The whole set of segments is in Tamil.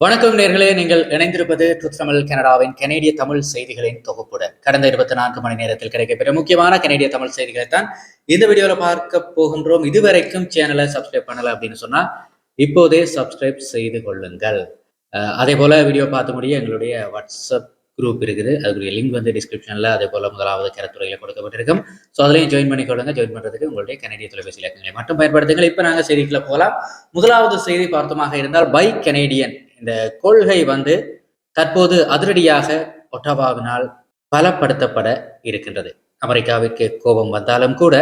வணக்கம் நேர்களே நீங்கள் இணைந்திருப்பது ட்ரூத் தமிழ் கனடாவின் கனேடிய தமிழ் செய்திகளின் தொகுப்புடன் கடந்த இருபத்தி நான்கு மணி நேரத்தில் கிடைக்கப்பெற்ற முக்கியமான கனேடிய தமிழ் செய்திகளை தான் இந்த வீடியோவில் பார்க்க போகின்றோம். இதுவரைக்கும் சேனலை சப்ஸ்கிரைப் பண்ணல அப்படின்னு சொன்னா இப்போதே சப்ஸ்கிரைப் செய்து கொள்ளுங்கள். அதே போல வீடியோ பார்த்து முடிய எங்களுடைய வாட்ஸ்அப் குரூப் இருக்குது. அதுக்குரிய லிங்க் வந்து டிஸ்கிரிப்ஷனில் அதே போல முதலாவது கருத்துறையில் கொடுக்கப்பட்டிருக்கும். ஸோ அதுலையும் ஜாயின் பண்ணிக்கொள்ளுங்க ஜாயின் பண்ணுறதுக்கு உங்களுடைய கனேடிய தொலைபேசி இலக்கங்களை மட்டும் பயன்படுத்துங்கள். இப்போ நாங்கள் செய்திக்குள்ள போகலாம். முதலாவது செய்தி பார்த்தமாக இருந்தால் பை கனேடியன் இந்த கொள்கை வந்து தற்போது அதிரடியாக ஒட்டவாவினால் பலப்படுத்தப்பட இருக்கின்றது. அமெரிக்காவிற்கு கோபம் வந்தாலும் கூட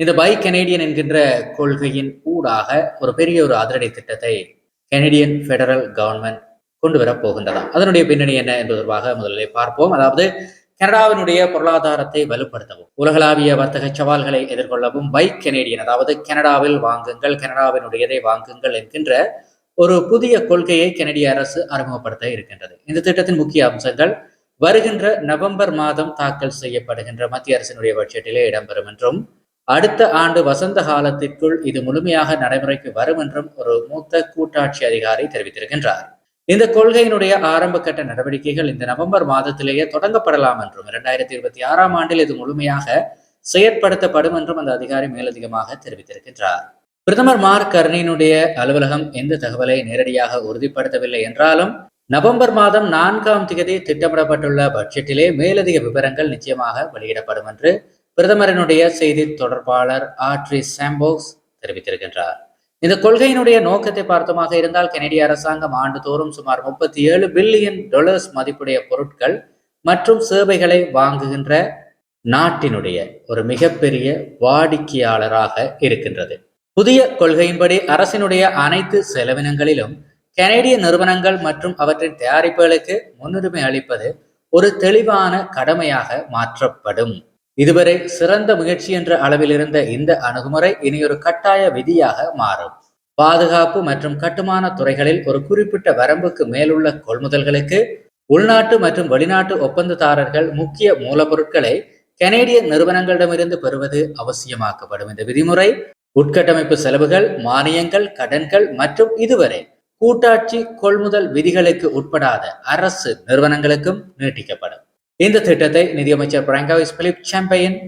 இந்த பை கனேடியன் என்கின்ற கொள்கையின் ஊடாக ஒரு பெரிய ஒரு அதிரடி திட்டத்தை கனேடியன் ஃபெடரல் கவர்மெண்ட் கொண்டு வரப் போகின்றதாம். அதனுடைய பின்னணி என்ன என்பது தொடர்பாக முதலில் பார்ப்போம். அதாவது கனடாவினுடைய பொருளாதாரத்தை வலுப்படுத்தவும் உலகளாவிய வர்த்தக சவால்களை எதிர்கொள்ளவும் பை கெனேடியன் அதாவது கனடாவில் வாங்குங்கள் கனடாவினுடையதை வாங்குங்கள் என்கின்ற ஒரு புதிய கொள்கையை கனடிய அரசு அறிமுகப்படுத்த இருக்கின்றது. இந்த திட்டத்தின் முக்கிய அம்சங்கள் வருகின்ற நவம்பர் மாதம் தாக்கல் செய்யப்படுகின்ற மத்திய அரசினுடைய பட்ஜெட்டிலே இடம்பெறும் என்றும் அடுத்த ஆண்டு வசந்த காலத்திற்குள் இது முழுமையாக நடைமுறைக்கு வரும் என்றும் ஒரு மூத்த கூட்டாட்சி அதிகாரி தெரிவித்திருக்கின்றார். இந்த கொள்கையினுடைய ஆரம்ப கட்ட நடவடிக்கைகள் இந்த நவம்பர் மாதத்திலேயே தொடங்கப்படலாம் என்றும் இரண்டாயிரத்தி இருபத்தி ஆறாம் ஆண்டில் இது முழுமையாக செயற்படுத்தப்படும் என்றும் அந்த அதிகாரி மேலதிகமாக தெரிவித்திருக்கின்றார். பிரதமர் மார்க் கர்னினுடைய அலுவலகம் எந்த தகவலை நேரடியாக உறுதிப்படுத்தவில்லை என்றாலும் நவம்பர் மாதம் நான்காம் தேதி திட்டமிடப்பட்டுள்ள பட்ஜெட்டிலே மேலதிக விவரங்கள் நிச்சயமாக வெளியிடப்படும் என்று பிரதமரினுடைய செய்தி தொடர்பாளர் ஆட்ரி சாம்போக்ஸ் தெரிவித்திருக்கின்றார். இந்த கொள்கையினுடைய நோக்கத்தை பார்த்தமாக இருந்தால் கெனடிய அரசாங்கம் ஆண்டுதோறும் சுமார் முப்பத்தி ஏழு பில்லியன் டாலர்ஸ் மதிப்புடைய பொருட்கள் மற்றும் சேவைகளை வாங்குகின்ற நாட்டினுடைய ஒரு மிகப்பெரிய வாடிக்கையாளராக இருக்கின்றது. புதிய கொள்கையின்படி அரசினுடைய அனைத்து செலவினங்களிலும் கனேடிய நிறுவனங்கள் மற்றும் அவற்றின் தயாரிப்புகளுக்கு முன்னுரிமை அளிப்பது ஒரு தெளிவான கடமையாக மாற்றப்படும். இதுவரை சிறந்த முயற்சி என்ற அளவில் இருந்த இந்த அணுகுமுறை இனி ஒரு கட்டாய விதியாக மாறும். பாதுகாப்பு மற்றும் கட்டுமான துறைகளில் ஒரு குறிப்பிட்ட வரம்புக்கு மேலுள்ள கொள்முதல்களுக்கு உள்நாட்டு மற்றும் வெளிநாட்டு ஒப்பந்ததாரர்கள் முக்கிய மூலப்பொருட்களை கனேடிய நிறுவனங்களிடமிருந்து பெறுவது அவசியமாக்கப்படும். இந்த விதிமுறை உட்கட்டமைப்பு செலவுகள் மானியங்கள் கடன்கள் மற்றும் இதுவரை கூட்டாட்சி கொள்முதல் விதிகளுக்கு உட்படாத அரசு நிறுவனங்களுக்கும் நீட்டிக்கப்படும். இந்த திட்டத்தை நிதியமைச்சர் பிராங்காவிஸ் பிலிப் சாம்பையன்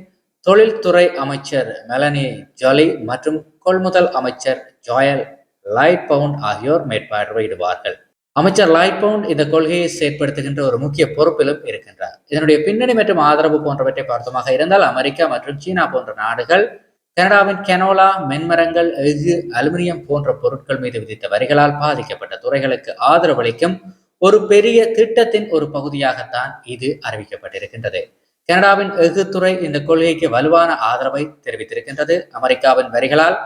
தொழில்துறை அமைச்சர் மெலனி ஜாலி மற்றும் கொள்முதல் அமைச்சர் ஜாயல் லைட் பவுண்ட் ஆகியோர் மேற்பார்வையிடுவார்கள். அமைச்சர் லைட் பவுண்ட் இந்த கொள்கையை செயற்படுத்துகின்ற ஒரு முக்கிய பொறுப்பிலும் இருக்கின்றார். இதனுடைய பின்னணி மற்றும் ஆதரவு போன்றவற்றை பார்த்தமாக இருந்தால் அமெரிக்கா மற்றும் சீனா போன்ற நாடுகள் கனடாவின் கெனோலா மென்மரங்கள் எஃகு அலுமினியம் போன்ற பொருட்கள் மீது விதித்த வரிகளால் பாதிக்கப்பட்ட துறைகளுக்கு ஆதரவளிக்கும் ஒரு பெரிய திட்டத்தின் ஒரு பகுதியாகத்தான் இது அறிவிக்கப்பட்டிருக்கின்றது. கனடாவின் எஃகு துறை இந்த கொள்கைக்கு வலுவான ஆதரவை தெரிவித்திருக்கின்றது. அமெரிக்காவின் வரிகளால்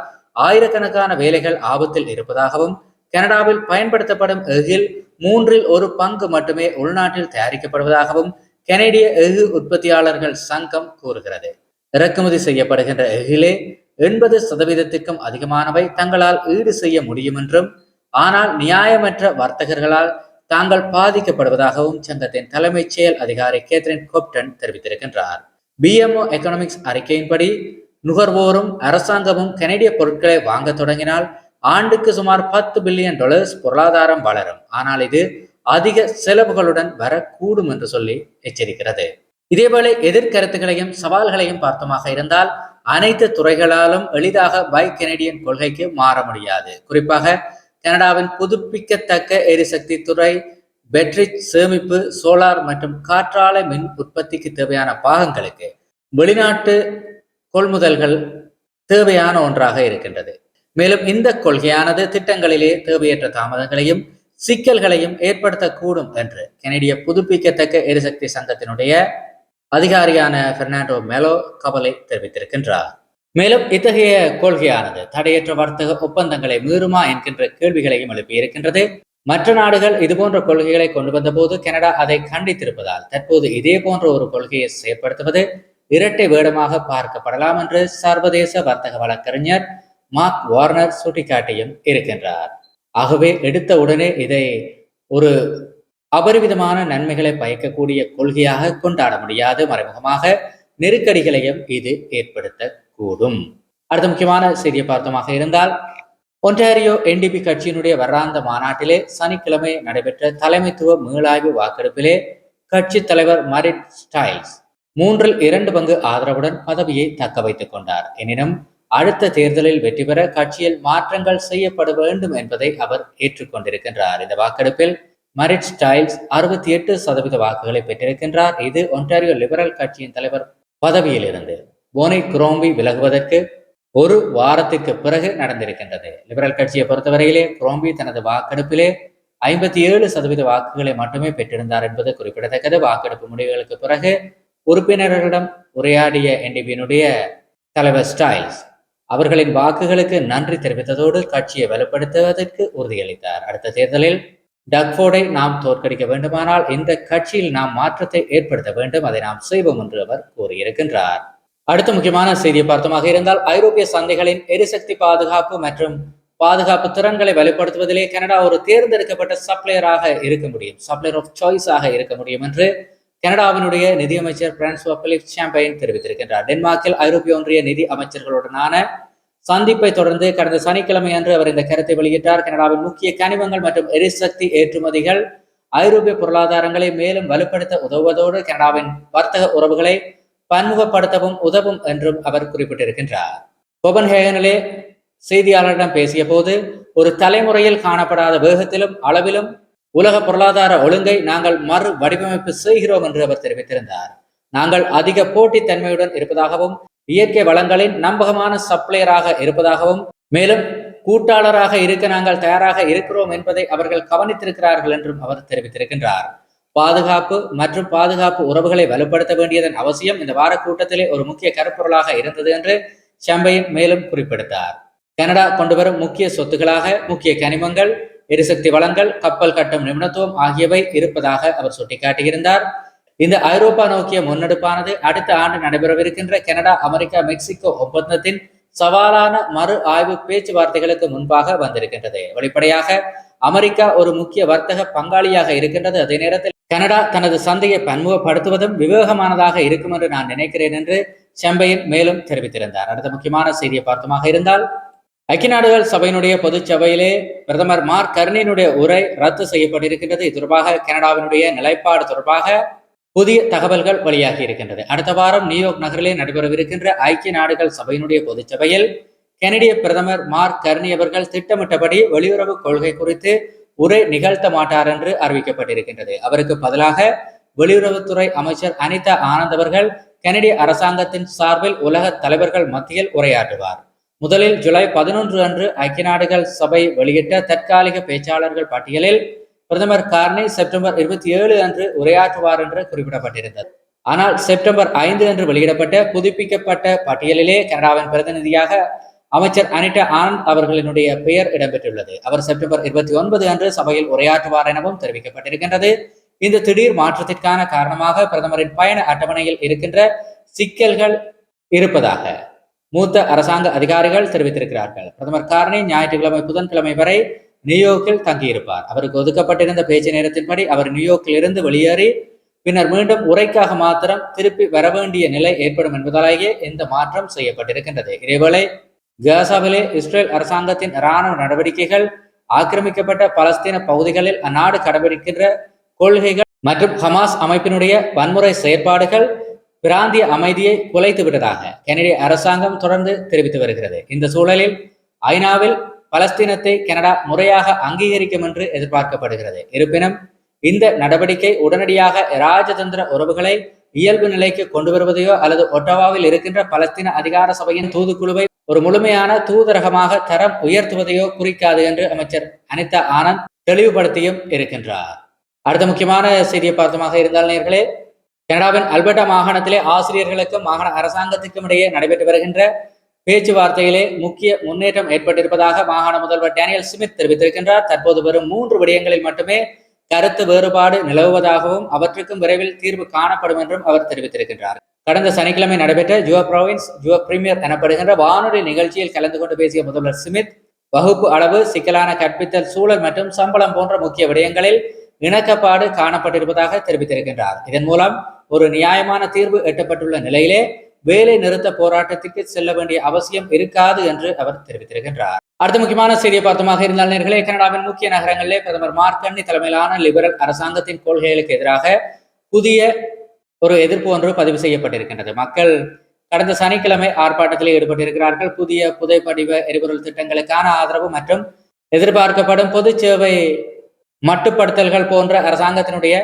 ஆயிரக்கணக்கான வேலைகள் ஆபத்தில் இருப்பதாகவும் கனடாவில் பயன்படுத்தப்படும் எஃகில் மூன்றில் ஒரு பங்கு மட்டுமே உள்நாட்டில் தயாரிக்கப்படுவதாகவும் கனேடிய எஃகு உற்பத்தியாளர்கள் சங்கம் கூறுகிறது. இறக்குமதி செய்யப்படுகின்ற எஃகிலே எண்பது சதவீதத்திற்கும் அதிகமானவை தங்களால் ஈடு செய்ய முடியும் என்றும் ஆனால் நியாயமற்ற வர்த்தகர்களால் தாங்கள் பாதிக்கப்படுவதாகவும் சங்கத்தின் தலைமைச் செயல் அதிகாரி கேத்ரின் கோப்டன் தெரிவித்திருக்கின்றார். பிஎம்ஓ எக்கனாமிக்ஸ் அறிக்கையின்படி நுகர்வோரும் அரசாங்கமும் கனடிய பொருட்களை வாங்க தொடங்கினால் ஆண்டுக்கு சுமார் பத்து பில்லியன் டாலர்ஸ் பொருளாதாரம் வளரும். ஆனால் இது அதிக செலவுகளுடன் வரக்கூடும் என்று சொல்லி எச்சரிக்கிறது. இதேபோல எதிர்கருத்துகளையும் சவால்களையும் பார்த்தமாக இருந்தால் அனைத்து துறைகளாலும் எளிதாக பை கெனடியன் கொள்கைக்கு மாற முடியாது. குறிப்பாக கனடாவின் புதுப்பிக்கத்தக்க எரிசக்தி துறை பேட்டரி சேமிப்பு சோலார் மற்றும் காற்றாலை மின் உற்பத்திக்கு தேவையான பாகங்களுக்கு வெளிநாட்டு கொள்முதல்கள் தேவையான ஒன்றாக இருக்கின்றது. மேலும் இந்த கொள்கையானது திட்டங்களிலே தேவையற்ற தாமதங்களையும் சிக்கல்களையும் ஏற்படுத்தக்கூடும் என்று கனடிய புதுப்பிக்கத்தக்க எரிசக்தி சங்கத்தினுடைய அதிகாரியான பெர்னாண்டோ மெலோ கவலை தெரிவித்திருக்கின்றார். மேலும் இத்தகைய கொள்கையானது தடையற்ற வர்த்தக ஒப்பந்தங்களை மீறுமா என்கின்ற கேள்விகளையும் எழுப்பியிருக்கின்றது. மற்ற நாடுகள் இதுபோன்ற கொள்கைகளை கொண்டு வந்தபோது கனடா அதை கண்டித்திருப்பதால் தற்போது இதே போன்ற ஒரு கொள்கையை செயற்படுத்துவது இரட்டை வேடமாக பார்க்கப்படலாம் என்று சர்வதேச வர்த்தக வழக்கறிஞர் மார்க் வார்னர் சுட்டிக்காட்டியும் இருக்கின்றார். ஆகவே எடுத்த உடனே இதை ஒரு அபரிவிதமான நன்மைகளை பயக்கக்கூடிய கொள்கையாக கொண்டாட முடியாது. மறைமுகமாக நெருக்கடிகளையும் இது ஏற்படுத்தக்கூடும். அடுத்த முக்கியமான செய்தியை பார்த்தமாக இருந்தால் ஒன்டாரியோ என்டிபி கட்சியினுடைய வராந்த மாநாட்டிலே சனிக்கிழமை நடைபெற்ற தலைமைத்துவ மீளாய்வு வாக்கெடுப்பிலே கட்சி தலைவர் மரிட் ஸ்டைல்ஸ் மூன்றில் இரண்டு பங்கு ஆதரவுடன் பதவியை தக்க வைத்துக் கொண்டார். எனினும் அடுத்த தேர்தலில் வெற்றி பெற கட்சியில் மாற்றங்கள் செய்யப்பட வேண்டும் என்பதை அவர் ஏற்றுக்கொண்டிருக்கின்றார். இந்த வாக்கெடுப்பில் மரிட் ஸ்டைல்ஸ் அறுபத்தி எட்டு சதவீத வாக்குகளை பெற்றிருக்கின்றார். இது ஒன்டாரியோ லிபரல் கட்சியின் தலைவர் பதவியில் இருந்து போனி குரோம்பி விலகுவதற்கு ஒரு வாரத்திற்கு பிறகு நடந்திருக்கின்றது. லிபரல் கட்சியை பொறுத்தவரையிலே குரோம்பி தனது வாக்கெடுப்பிலே ஐம்பத்தி ஏழு சதவீத வாக்குகளை மட்டுமே பெற்றிருந்தார் என்பது குறிப்பிடத்தக்கது. வாக்கெடுப்பு முடிவுகளுக்கு பிறகு உறுப்பினர்களிடம் உரையாடிய என்டிபியினுடைய தலைவர் ஸ்டைல்ஸ் அவர்களின் வாக்குகளுக்கு நன்றி தெரிவித்ததோடு கட்சியை வலுப்படுத்துவதற்கு உறுதியளித்தார். அடுத்த தேர்தலில் டக்ஃபோர்டை நாம் தோற்கடிக்க வேண்டுமானால் இந்த கட்சியில் நாம் மாற்றத்தை ஏற்படுத்த வேண்டும் அதை நாம் செய்வோம் என்று அவர் கூறியிருக்கின்றார். அடுத்த முக்கியமான செய்தியை பார்த்தமாக இருந்தால் ஐரோப்பிய சந்தைகளின் எரிசக்தி பாதுகாப்பு மற்றும் பாதுகாப்பு திறன்களை வலுப்படுத்துவதிலே கனடா ஒரு தேர்ந்தெடுக்கப்பட்ட சப்ளையராக இருக்க முடியும் சப்ளையர் ஆஃப் சாய்ஸாக இருக்க முடியும் என்று கனடாவினுடைய நிதியமைச்சர் பிரான்சுவா பிலிப் சாம்பைன் தெரிவித்திருக்கின்றார். டென்மார்க்கில் ஐரோப்பிய ஒன்றிய நிதி அமைச்சர்களுடனான சந்திப்பை தொடர்ந்து கடந்த சனிக்கிழமை அன்று அவர் இந்த கருத்தை வெளியிட்டார். கனடாவின் முக்கிய கனிமங்கள் மற்றும் எரிசக்தி ஏற்றுமதிகள் ஐரோப்பிய பொருளாதாரங்களை மேலும் வலுப்படுத்த உதவுவதோடு கனடாவின் வர்த்தக உறவுகளை பன்முகப்படுத்தவும் உதவும் என்றும் அவர் குறிப்பிட்டிருக்கின்றார். கோபன்ஹேகனிலே செய்தியாளரிடம் பேசிய போது ஒரு தலைமுறையில் காணப்படாத வேகத்திலும் அளவிலும் உலக பொருளாதார ஒழுங்கை நாங்கள் மறு வடிவமைப்பு செய்கிறோம் என்று அவர் தெரிவித்திருந்தார். நாங்கள் அதிக போட்டித்தன்மையுடன் இருப்பதாகவும் இயற்கை வளங்களின் நம்பகமான சப்ளையராக இருப்பதாகவும் மேலும் கூட்டாளராக இருக்க நாங்கள் தயாராக இருக்கிறோம் என்பதை அவர்கள் கவனித்திருக்கிறார்கள் என்றும் அவர் தெரிவித்திருக்கின்றார். பாதுகாப்பு மற்றும் பாதுகாப்பு உறவுகளை வலுப்படுத்த வேண்டியதன் அவசியம் இந்த வார கூட்டத்திலே ஒரு முக்கிய கருப்பொருளாக இருந்தது என்று சாம்பையின் மேலும் குறிப்பிட்டார் கனடா கொண்டுவரும் முக்கிய சொத்துக்களாக முக்கிய கனிமங்கள் எரிசக்தி வளங்கள் கப்பல் கட்டும் நிபுணத்துவம் ஆகியவை இருப்பதாக அவர் சுட்டிக்காட்டியிருந்தார். இந்த ஐரோப்பா நோக்கிய முன்னெடுப்பானது அடுத்த ஆண்டு நடைபெறவிருக்கின்ற கனடா அமெரிக்கா மெக்சிகோ ஒப்பந்தத்தின் சவாலான மறு ஆய்வு பேச்சுவார்த்தைகளுக்கு முன்பாக வந்திருக்கின்றது. வெளிப்படையாக அமெரிக்கா ஒரு முக்கிய வர்த்தக பங்காளியாக இருக்கின்றது. அதே நேரத்தில் கனடா தனது சந்தையை பன்முகப்படுத்துவதும் விவேகமானதாக இருக்கும் என்று நான் நினைக்கிறேன் என்று செம்பையின் மேலும் தெரிவித்திருந்தார். அடுத்த முக்கியமான செய்தியை பார்த்தமாக இருந்தால் ஐக்கிய நாடுகள் சபையினுடைய பொதுச் சபையிலே பிரதமர் மார்க் கர்னினுடைய உரை ரத்து செய்யப்பட்டிருக்கின்றது. இது தொடர்பாக கனடாவினுடைய நிலைப்பாடு தொடர்பாக புதிய தகவல்கள் வெளியாகி இருக்கின்றது. அடுத்த வாரம் நியூயார்க் நகரிலே நடைபெறவிருக்கின்ற ஐக்கிய நாடுகள் சபையினுடைய பொதுச்சபையில் கெனடிய பிரதமர் மார்க் கர்னி அவர்கள் திட்டமிட்டபடி வெளியுறவு கொள்கை குறித்து உரை நிகழ்த்த மாட்டார் என்று அறிவிக்கப்பட்டிருக்கின்றது. அவருக்கு பதிலாக வெளியுறவுத்துறை அமைச்சர் அனிதா ஆனந்த் அவர்கள் கெனடிய அரசாங்கத்தின் சார்பில் உலக தலைவர்கள் மத்தியில் உரையாற்றுவார். முதலில் ஜூலை பதினொன்று அன்று ஐக்கிய நாடுகள் சபை வெளியிட்ட தற்காலிக பேச்சாளர்கள் பட்டியலில் பிரதமர் கார்னி செப்டம்பர் இருபத்தி ஏழு அன்று உரையாற்றுவார் என்று குறிப்பிடப்பட்டிருந்தது. ஆனால் செப்டம்பர் ஐந்து அன்று வெளியிடப்பட்ட புதுப்பிக்கப்பட்ட பட்டியலிலே கனடாவின் பிரதிநிதியாக அமைச்சர் அனிட்டா ஆனந்த் அவர்களினுடைய பெயர் இடம்பெற்றுள்ளது. அவர் செப்டம்பர் இருபத்தி ஒன்பது அன்று சபையில் உரையாற்றுவார் எனவும் தெரிவிக்கப்பட்டிருக்கின்றது. இந்த திடீர் மாற்றத்திற்கான காரணமாக பிரதமரின் பயண அட்டவணையில் இருக்கின்ற சிக்கல்கள் இருப்பதாக மூத்த அரசாங்க அதிகாரிகள் தெரிவித்திருக்கிறார்கள். பிரதமர் காரணி ஞாயிற்றுக்கிழமை புதன்கிழமை வரை நியூயார்க்கில் தங்கியிருப்பார். அவருக்கு ஒதுக்கப்பட்டிருந்த பேச்சு நேரத்தின்படி அவர் நியூயார்க்கில் இருந்து வெளியேறி பின்னர் மீண்டும் உரைக்காக மாத்திரம் திருப்பி வர வேண்டிய நிலை ஏற்படும் என்பதாலேயே இந்த மாற்றம் செய்யப்பட்டிருக்கின்றது. இதேவேளை காசாவிலே இஸ்ரேல் அரசாங்கத்தின் இராணுவ நடவடிக்கைகள் ஆக்கிரமிக்கப்பட்ட பலஸ்தீன பகுதிகளில் அந்நாடு கடைபிடிக்கின்ற கொள்கைகள் மற்றும் ஹமாஸ் அமைப்பினுடைய வன்முறை செயற்பாடுகள் பிராந்திய அமைதியை குலைத்து விட்டதாக கனடிய அரசாங்கம் தொடர்ந்து தெரிவித்து வருகிறது. இந்த சூழலில் ஐநாவில் பலஸ்தீனத்தை கனடா முறையாக அங்கீகரிக்கும் என்று எதிர்பார்க்கப்படுகிறது. இருப்பினும் இந்த நடவடிக்கை உடனடியாக ராஜதந்திர உறவுகளை இயல்பு நிலைக்கு கொண்டு வருவதையோ அல்லது ஒட்டவாவில் இருக்கின்ற பலஸ்தீன அதிகார சபையின் தூதுக்குழுவை ஒரு முழுமையான தூதரகமாக தரம் உயர்த்துவதையோ குறிக்காது என்று அமைச்சர் அனிதா ஆனந்த் தெளிவுபடுத்தியும் இருக்கின்றார். அடுத்த முக்கியமான செய்தியை பார்த்தமாக இருந்தால் நேர்களே கனடாவின் அல்பர்டா மாகாணத்திலே ஆசிரியர்களுக்கும் மாகாண அரசாங்கத்துக்கும் இடையே நடைபெற்று வருகின்ற பேச்சுவார்த்தையிலே முக்கிய முன்னேற்றம் ஏற்பட்டிருப்பதாக மாகாண முதல்வர் டேனியல் ஸ்மித் தெரிவித்திருக்கின்றார். தற்போது வரும் மூன்று விடயங்களில் மட்டுமே கருத்து வேறுபாடு நிலவுவதாகவும் அவற்றுக்கும் விரைவில் தீர்வு காணப்படும் என்றும் அவர் தெரிவித்திருக்கின்றார். கடந்த சனிக்கிழமை நடைபெற்ற ஜுவ ப்ரோவின்ஸ் ஜுவ பிரீமியர் எனப்படுகின்ற வானொலி நிகழ்ச்சியில் கலந்து கொண்டு பேசிய முதல்வர் ஸ்மித் வகுப்பு அளவு சிக்கலான கற்பித்தல் சூழல் மற்றும் சம்பளம் போன்ற முக்கிய விடயங்களில் இணக்கப்பாடு காணப்பட்டிருப்பதாக தெரிவித்திருக்கின்றார். இதன் மூலம் ஒரு நியாயமான தீர்வு எட்டப்பட்டுள்ள நிலையிலே வேலை நிறுத்த போராட்டத்திற்கு செல்ல வேண்டிய அவசியம் இருக்காது என்று அவர் தெரிவித்திருக்கின்றார். அடுத்த முக்கியமான செய்தியை பார்த்தமாக இருந்தால் நேர்களே கனடாவின் முக்கிய நகரங்களிலே பிரதமர் மார்க்கண்ணி தலைமையிலான லிபரல் அரசாங்கத்தின் கொள்கைகளுக்கு எதிராக புதிய ஒரு எதிர்ப்பு ஒன்று பதிவு செய்யப்பட்டிருக்கின்றது. மக்கள் கடந்த சனிக்கிழமை ஆர்ப்பாட்டத்தில் ஈடுபட்டிருக்கிறார்கள். புதிய புதைப்படிவ எரிபொருள் திட்டங்களுக்கான ஆதரவு மற்றும் எதிர்பார்க்கப்படும் பொது சேவை மட்டுப்படுத்தல்கள் போன்ற அரசாங்கத்தினுடைய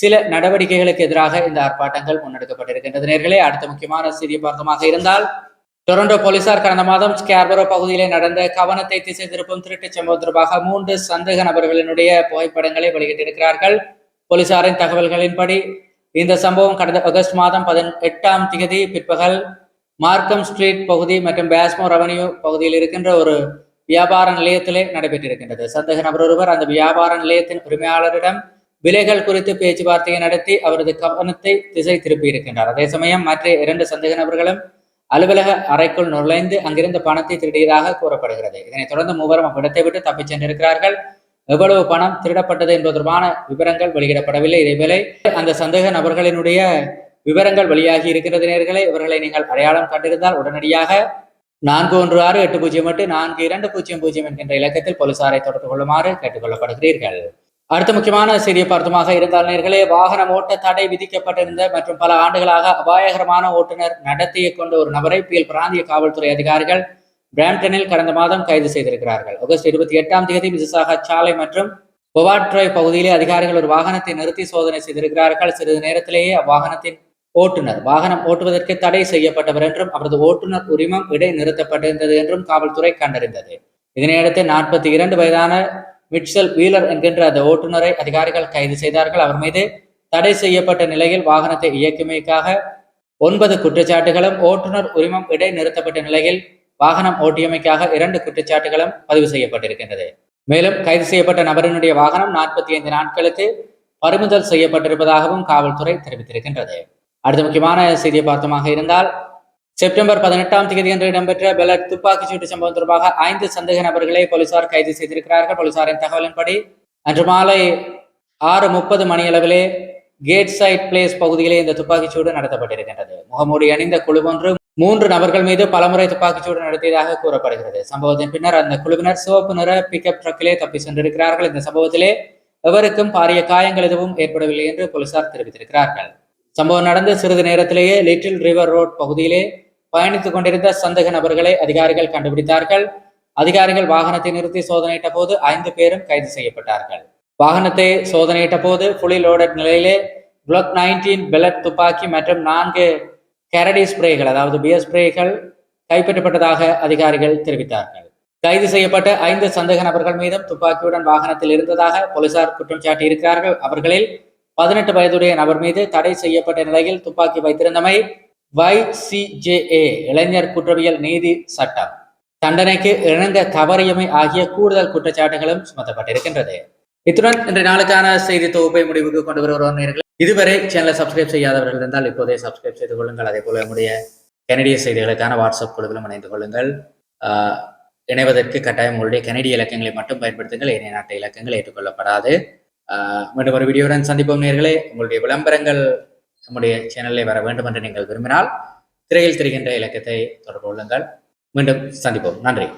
சில நடவடிக்கைகளுக்கு எதிராக இந்த ஆர்ப்பாட்டங்கள் முன்னெடுக்கப்பட்டிருக்கின்றது. நேர்களே அடுத்த முக்கியமான செய்தி பார்த்தமாக இருந்தால் டொரண்டோ போலீசார் கடந்த மாதம் ஸ்கேர்பரோ பகுதியிலே நடந்த கவனத்தை திசை திருப்பும் திருட்டுச் சம்பவம் தொடர்பாக மூன்று சந்தேக நபர்களினுடைய புகைப்படங்களை வெளியிட்டிருக்கிறார்கள். போலீசாரின் தகவல்களின்படி இந்த சம்பவம் கடந்த ஆகஸ்ட் மாதம் பதினெட்டாம் திகதி பிற்பகல் மார்க்கம் ஸ்ட்ரீட் பகுதி மற்றும் பேஸ்மோ ரெவன்யூ பகுதியில் இருக்கின்ற ஒரு வியாபார நிலையத்திலே நடைபெற்றிருக்கின்றது. சந்தேக நபர் ஒருவர் அந்த வியாபார நிலையத்தின் உரிமையாளரிடம் விலைகள் குறித்து பேச்சுவார்த்தையை நடத்தி அவரது கவனத்தை திசை திருப்பியிருக்கின்றார் அதே சமயம் மற்ற இரண்டு சந்தேக நபர்களும் அலுவலக அறைக்குள் நுழைந்து அங்கிருந்த பணத்தை திருடியதாக கூறப்படுகிறது. இதனைத் தொடர்ந்து மூவரும் அவ்விடத்தை விட்டு தப்பிச் சென்றிருக்கிறார்கள். எவ்வளவு பணம் திருடப்பட்டது என்பது தொடர்பான விவரங்கள் வெளியிடப்படவில்லை. இதேவேளை அந்த சந்தேக நபர்களினுடைய விவரங்கள் வெளியாகி இருக்கிறது நேர்களை இவர்களை நீங்கள் அடையாளம் கண்டிருந்தால் உடனடியாக நான்கு ஒன்று ஆறு எட்டு பூஜ்ஜியம் எட்டு நான்கு இரண்டு பூஜ்ஜியம் பூஜ்ஜியம் என்கின்ற இலக்கத்தில் போலீசாரை தொடர்பு கொள்ளுமாறு கேட்டுக்கொள்ளப்படுகிறீர்கள். அடுத்த முக்கியமான செய்தியை பார்த்தமாக இருந்தால் நேர்களே வாகனம் ஓட்ட தடை விதிக்கப்பட்டிருந்த மற்றும் பல ஆண்டுகளாக அபாயகரமான ஓட்டுநர் நடத்திய கொண்ட ஒரு நபரை பியல் பிராந்திய காவல்துறை அதிகாரிகள் பிராம்டனில் கடந்த மாதம் கைது செய்திருக்கிறார்கள். ஆகஸ்ட் இருபத்தி எட்டாம் தேதி மிசிசாகா சாலை மற்றும் பொவாட்ரோய் பகுதியிலே அதிகாரிகள் ஒரு வாகனத்தை நிறுத்தி சோதனை செய்திருக்கிறார்கள். சிறிது நேரத்திலேயே அவ்வாகனத்தின் ஓட்டுநர் வாகனம் ஓட்டுவதற்கு தடை செய்யப்பட்டவர் என்றும் அவரது ஓட்டுநர் உரிமம் இடை நிறுத்தப்பட்டிருந்தது என்றும் காவல்துறை கண்டறிந்தது. இதனையடுத்து நாற்பத்தி இரண்டு வயதான மிட்சல் வீலர் என்கின்ற அந்த ஓட்டுநரை அதிகாரிகள் கைது செய்தார்கள். அவர் மீது தடை செய்யப்பட்ட நிலையில் வாகனத்தை இயக்குமைக்காக ஒன்பது குற்றச்சாட்டுகளும் ஓட்டுநர் உரிமம் இடை நிறுத்தப்பட்ட நிலையில் வாகனம் ஓட்டியமைக்காக இரண்டு குற்றச்சாட்டுகளும் பதிவு செய்யப்பட்டிருக்கின்றது. மேலும் கைது செய்யப்பட்ட நபரினுடைய வாகனம் நாற்பத்தி ஐந்து நாட்களுக்கு பறிமுதல் செய்யப்பட்டிருப்பதாகவும் காவல்துறை தெரிவித்திருக்கின்றது. அடுத்த முக்கியமான செய்தியை பார்த்தமாக இருந்தால் செப்டம்பர் பதினெட்டாம் தேதி அன்று இடம்பெற்ற பெலட் துப்பாக்கி சூட்டு சம்பவம் தொடர்பாக ஐந்து சந்தேக நபர்களை போலீசார் கைது செய்திருக்கிறார்கள். போலீசாரின் தகவலின்படி அன்று மாலை ஆறு முப்பது மணியளவிலே கேட் சைட் பிளேஸ் பகுதியிலே இந்த துப்பாக்கிச் சூடு நடத்தப்பட்டிருக்கின்றது. முகமூடி அணிந்த குழு ஒன்று மூன்று நபர்கள் மீது பலமுறை துப்பாக்கிச் சூடு நடத்தியதாக கூறப்படுகிறது. சம்பவத்தின் பின்னர் அந்த குழுவினர் சிவப்பு நிற பிக்கப் ட்ரக்கிலே தப்பி சென்றிருக்கிறார்கள். இந்த சம்பவத்திலே எவருக்கும் பாரிய காயங்கள் எதுவும் ஏற்படவில்லை என்று போலீசார் தெரிவித்திருக்கிறார்கள். சம்பவம் நடந்த சிறிது நேரத்திலேயே லிட்டில் ரிவர் ரோட் பகுதியிலே பயணித்துக் கொண்டிருந்த சந்தேக நபர்களை அதிகாரிகள் கண்டுபிடித்தார்கள். அதிகாரிகள் வாகனத்தை நிறுத்தி சோதனையிட்ட போது ஐந்து பேரும் கைது செய்யப்பட்டார்கள். வாகனத்தை சோதனையிட்ட போது புலி லோடட் நிலையிலே குளக் நைன்டீன் பெலட் துப்பாக்கி மற்றும் நான்கு கரடி ஸ்ப்ரேகள் அதாவது பியர் ஸ்ப்ரேகள் கைப்பற்றப்பட்டதாக அதிகாரிகள் தெரிவித்தார்கள். கைது செய்யப்பட்ட ஐந்து சந்தேக நபர்கள் மீதும் துப்பாக்கியுடன் வாகனத்தில் இருந்ததாக போலீசார் குற்றம் சாட்டியிருக்கிறார்கள். அவர்களில் பதினெட்டு வயதுடைய நபர் மீது தடை செய்யப்பட்ட நிலையில் துப்பாக்கி வைத்திருந்தமை வைசிஜேஏ இளைஞர் குற்றவியல் நீதி சட்டம். தண்டனைக்கு இணங்க தவறியமை ஆகிய கூடுதல் குற்றச்சாட்டுகளும் சுமத்தப்பட்டிருக்கின்றது. இத்துடன் இன்றைய நாளுக்கான செய்தி தொகுப்பை முடிவுக்கு கொண்டு வருவோம் இதுவரை சேனலை சப்ஸ்கிரைப் செய்யாதவர்கள் இருந்தால் இப்போதே சப்ஸ்கிரைப் செய்து கொள்ளுங்கள். அதே போல நம்முடைய கனடிய செய்திகளுக்கான வாட்ஸ்அப் குழுவிலும் இணைந்து கொள்ளுங்கள். ஆஹ், இணைவதற்கு கட்டாயம் உங்களுடைய கனடிய இலக்கங்களை மட்டும் பயன்படுத்துங்கள். ஏனைய நாட்டு இலக்கங்கள் ஏற்றுக்கொள்ளப்படாது. ஆஹ், மீண்டும் ஒரு வீடியோவுடன் சந்திப்போம் நேர்களே. உங்களுடைய விளம்பரங்கள் நம்முடைய சேனலில் வர வேண்டும் என்று நீங்கள் விரும்பினால் திரையில் தெரிகின்ற இலக்கத்தை தொடர்பு கொள்ளுங்கள். மீண்டும் சந்திப்போம். நன்றி.